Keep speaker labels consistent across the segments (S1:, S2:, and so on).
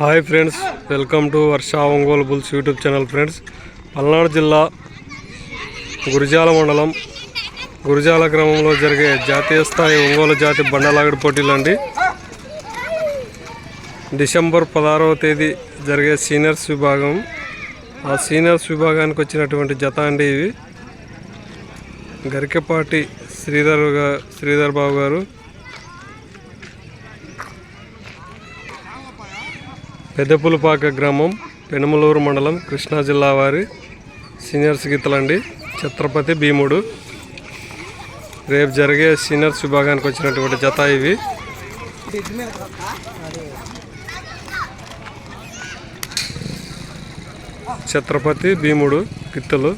S1: Hi friends welcome to Varsha Ongole bulls YouTube channel friends. Palnadu జిల్లా గురిజాల మండలం గురిజాల గ్రామంలో జరిగే జాతీయ స్థాయి ఒంగోలు జాతి బండలాగడి పోటీలు అండి. డిసెంబర్ పదహారవ తేదీ జరిగే సీనియర్స్ విభాగం. ఆ సీనియర్స్ విభాగానికి వచ్చినటువంటి జత అండి ఇవి. గరికెపాటి శ్రీధర్ గారు శ్రీధర్ బాబు గారు. పెద్దపులపాక గ్రామం పెనుమలూరు మండలం కృష్ణా జిల్లా వారి సీనియర్స్ గీతలండి ఛత్రపతి భీముడు. రేపు జరిగే సీనియర్స్ విభాగానికి వచ్చినటువంటి జత ఇవి. ఛత్రపతి భీముడు గిత్తలు.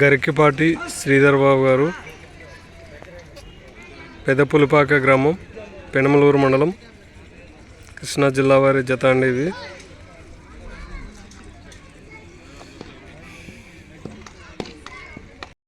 S1: గరికిపాటి శ్రీధర్ బాబు గారు పెదపులిపాక గ్రామం పెనమలూరు మండలం కృష్ణా జిల్లా వారి జత అండి ఇది.